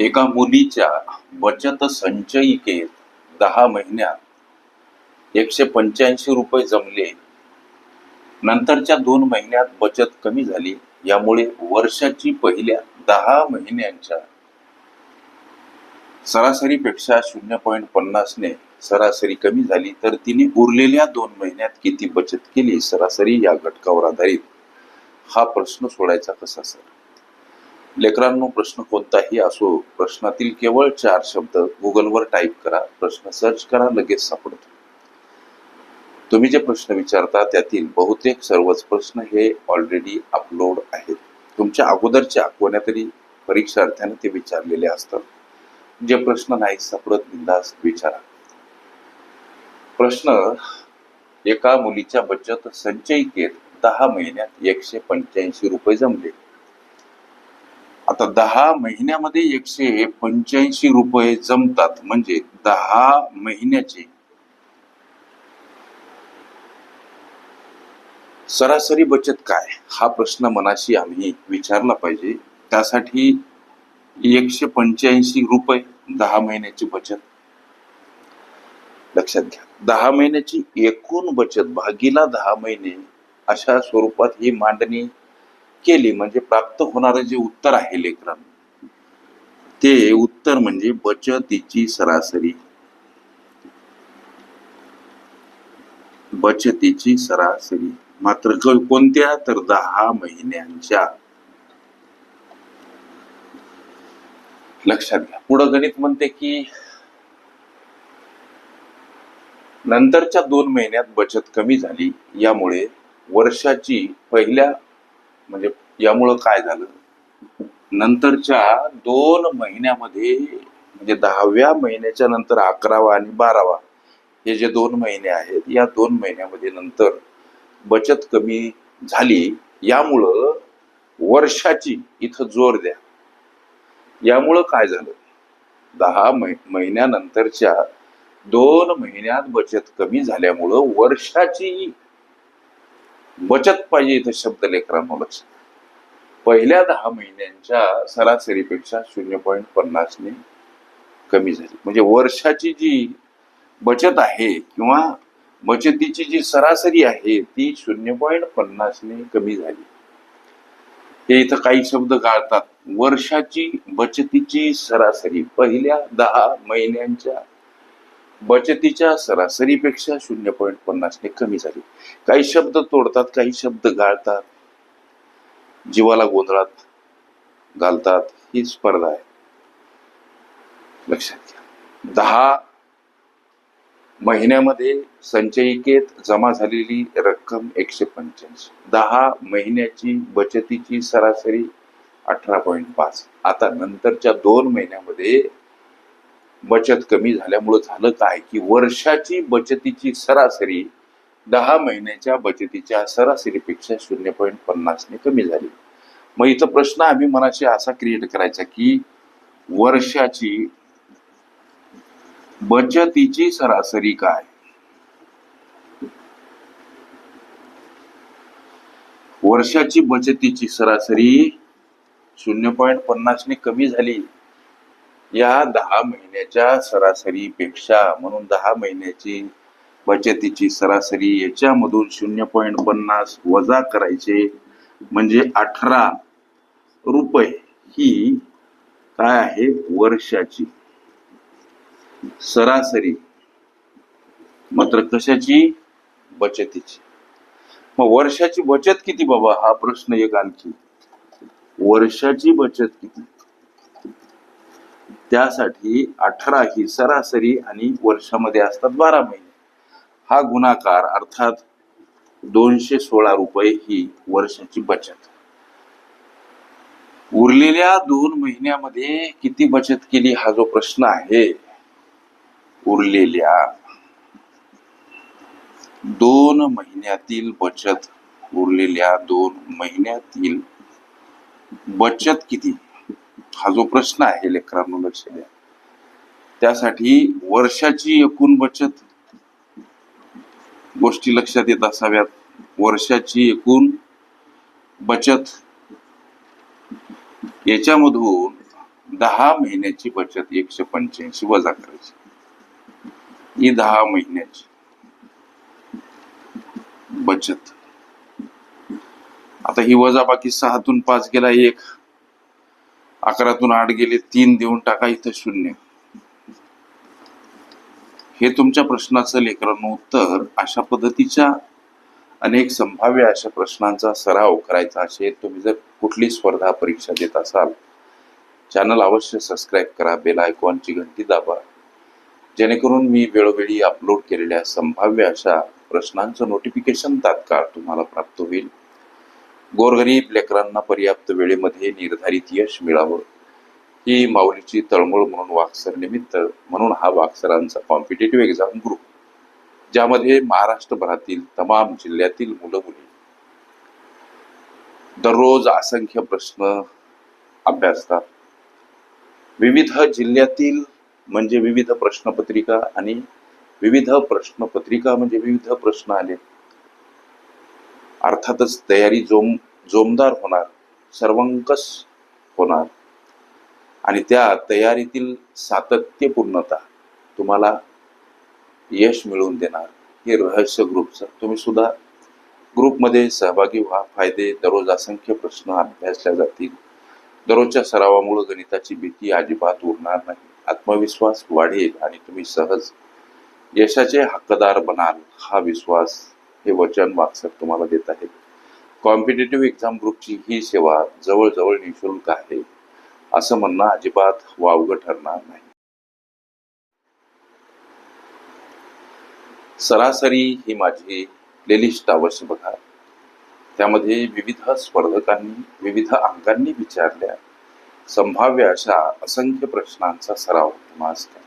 एका मुलीच्या बचत संचयिकेत दहा महिन्यात एकशे पंच्याऐंशी रुपये जमले. नंतरच्या दोन महिन्यात बचत कमी झाली. यामुळे वर्षाची पहिल्या दहा महिन्यांच्या सरासरीपेक्षा शून्य पॉईंट पन्नासने सरासरी कमी झाली. तर तिने उरलेल्या दोन महिन्यात किती बचत केली सरासरी या घटकावर आधारित? हा प्रश्न सोडायचा कसा सर? लेकरांनो प्रश्न कोणताही असो प्रश्नातील केवळ चार शब्द गुगलवर टाईप करा प्रश्न सर्च करा लगेच सापडतो. तुम्ही जे प्रश्न विचारता त्यातील बहुतेक सर्वच प्रश्न हे ऑलरेडी अपलोड आहेत. तुमच्या अगोदरच्या कोण्या तरी परीक्षार्थ्याने ते विचारलेले असतात. जे प्रश्न नाही सापडत बिंदास विचारा. प्रश्न एका मुलीच्या बचत संचयिकेत दहा महिन्यात एकशे पंच्याऐंशी रुपये जमले. आता दहा महिन्यामध्ये एकशे पंच्याऐंशी रुपये जमतात म्हणजे दहा महिन्याचे. सरासरी बचत काय? हा प्रश्न मनाशी आम्ही विचारला पाहिजे. त्यासाठी एकशे पंच्याऐंशी रुपये दहा महिन्याची बचत. लक्षात घ्या. दहा महिन्याची एकूण बचत भागीला दहा महिने अशा स्वरूपात ही मांडणी केली म्हणजे प्राप्त होणारं जे उत्तर आहे लेखन ते उत्तर म्हणजे बचतीची सरासरी. बचतीची सरासरी. मात्र कोणत्या? तर दहा महिन्यांच्या. लक्षात घ्या. पुढं गणित म्हणते की नंतरच्या दोन महिन्यात बचत कमी झाली. यामुळे वर्षाची पहिल्या म्हणजे यामुळं काय झालं? नंतरच्या दोन महिन्यामध्ये म्हणजे दहाव्या महिन्याच्या नंतर अकरावा आणि बारावा हे जे दोन महिने आहेत या दोन महिन्यामध्ये नंतर बचत कमी झाली. यामुळं वर्षाची इथं जोर द्या. यामुळं काय झालं? दहा महिन्यानंतरच्या दोन महिन्यात बचत कमी झाल्यामुळं वर्षाची बचत पाहिजे इथं शब्द लेकरांनो लक्ष. पहिल्या दहा महिन्यांच्या सरासरीपेक्षा शून्य पॉईंट पन्नासने कमी झाली. म्हणजे वर्षाची जी बचत आहे किंवा बचतीची जी सरासरी आहे ती शून्य पॉईंट पन्नासने कमी झाली. हे इथं काही शब्द गाळतात. वर्षाची बचतीची सरासरी पहिल्या दहा महिन्यांच्या बचतीच्या सरासरीपेक्षा शून्य पॉईंट पन्नासने कमी झाली. काही शब्द तोडतात काही शब्द गाळतात. जीवाला गोंधळात घालतात. ही स्पर्धा आहे. लक्षात घ्या. दहा महिन्यामध्ये संचयिकेत जमा झालेली रक्कम एकशे पंच्याऐंशी. दहा महिन्याची बचतीची सरासरी अठरा पॉईंट पाच. आता नंतरच्या दोन महिन्यामध्ये बचत कमी झाल्यामुळं झालं काय? की वर्षाची बचतीची सरासरी दहा महिन्याच्या बचतीच्या सरासरीपेक्षा शून्य पॉईंट पन्नासने कमी झाली. मग इथं प्रश्न आम्ही मनाशी असा क्रिएट करायचा की वर्षाची बचतीची सरासरी काय? वर्षाची बचतीची सरासरी शून्य पॉईंट पन्नासने कमी झाली. या दहा महिन्याच्या सरासरीपेक्षा म्हणून दहा महिन्याची बचतीची सरासरी याच्यामधून शून्य पॉईंट पन्नास वजा करायचे म्हणजे अठरा रुपये ही काय आहे? वर्षाची सरासरी. मात्र कशाची? बचतीची. मग वर्षाची बचत किती बाबा? हा प्रश्न एक आणखी. वर्षाची बचत किती? त्यासाठी अठरा ही सरासरी आणि वर्षामध्ये असतात बारा महिने. हा गुणाकार अर्थात दोनशे सोळा रुपये ही वर्षाची बचत. उरलेल्या दोन महिन्यामध्ये किती बचत केली हा जो प्रश्न आहे? उरलेल्या दोन महिन्यातील बचत उरलेल्या दोन महिन्यातील बचत किती? हा जो प्रश्न आहे लेकरांनो लक्ष द्या. त्यासाठी वर्षाची एकूण बचत गोष्टी लक्षात येत असाव्यात. वर्षाची एकूण बचत याच्यामधून दहा महिन्याची बचत एकशे पंच्याऐंशी वजा करायची. ही दहा महिन्याची बचत. आता ही वजा बाकी सहातून पाच गेला एक. अकरातून आठ गेले तीन देऊन टाका इथं शून्य. हे तुमच्या प्रश्नाचं लेकरांनो उत्तर अशा पद्धतीच्या अनेक संभाव्य अशा प्रश्नांचा सराव करायचा असेल तुम्ही जर कुठली स्पर्धा परीक्षा देत असाल चॅनल अवश्य सबस्क्राईब करा बेल आयकॉनची घंटी दाबा. जेणेकरून मी वेळोवेळी अपलोड केलेल्या संभाव्य अशा प्रश्नांचं नोटिफिकेशन तात्काळ तुम्हाला प्राप्त होईल. गोरगरीब लेकरांना पर्याप्त वेळेमध्ये निर्धारित यश मिळावं. ही माऊलीची तळमळ म्हणून वाक्सर निमित्त म्हणून हा वाक्सरांचा कॉम्पिटेटिव्ह एक्झाम ग्रुप ज्यामध्ये महाराष्ट्रभरातील तमाम जिल्ह्यातील मुलं मुली दररोज असंख्य प्रश्न अभ्यासतात. विविध जिल्ह्यातील म्हणजे विविध प्रश्नपत्रिका आणि विविध प्रश्नपत्रिका म्हणजे विविध प्रश्न आले. अर्थातच तयारी जोम जोमदार होणार सर्वंकष होणार. आणि त्या तयारीतील सातत्यपूर्णता तुम्हाला यश मिळवून देणार. हे रहस्य ग्रुपचं तुम्ही सुद्धा ग्रुपमध्ये सहभागी व्हा. फायदे दररोज असंख्य प्रश्न अभ्यासल्या जातील. दररोजच्या सरावामुळे गणिताची भीती अजिबात उरणार नाही. आत्मविश्वास वाढेल आणि तुम्ही सहज यशाचे हक्कदार बनाल हा विश्वास हे वचन वाक्सर तुम्हाला देत आहे कॉम्पिटेटिव्ह एक्झाम ग्रुपची ही सेवा जवळजवळ निशुल्क आहे. असं म्हणणं अजिबात वावगं ठरणार नाही. सरासरी ही माझी प्लेलिस्ट अवश्य बघा. त्यामध्ये विविध स्पर्धकांनी विविध अंकांनी विचारल्या. संभाव्य अशा असंख्य प्रश्नांचा सराव तुम्हाला करा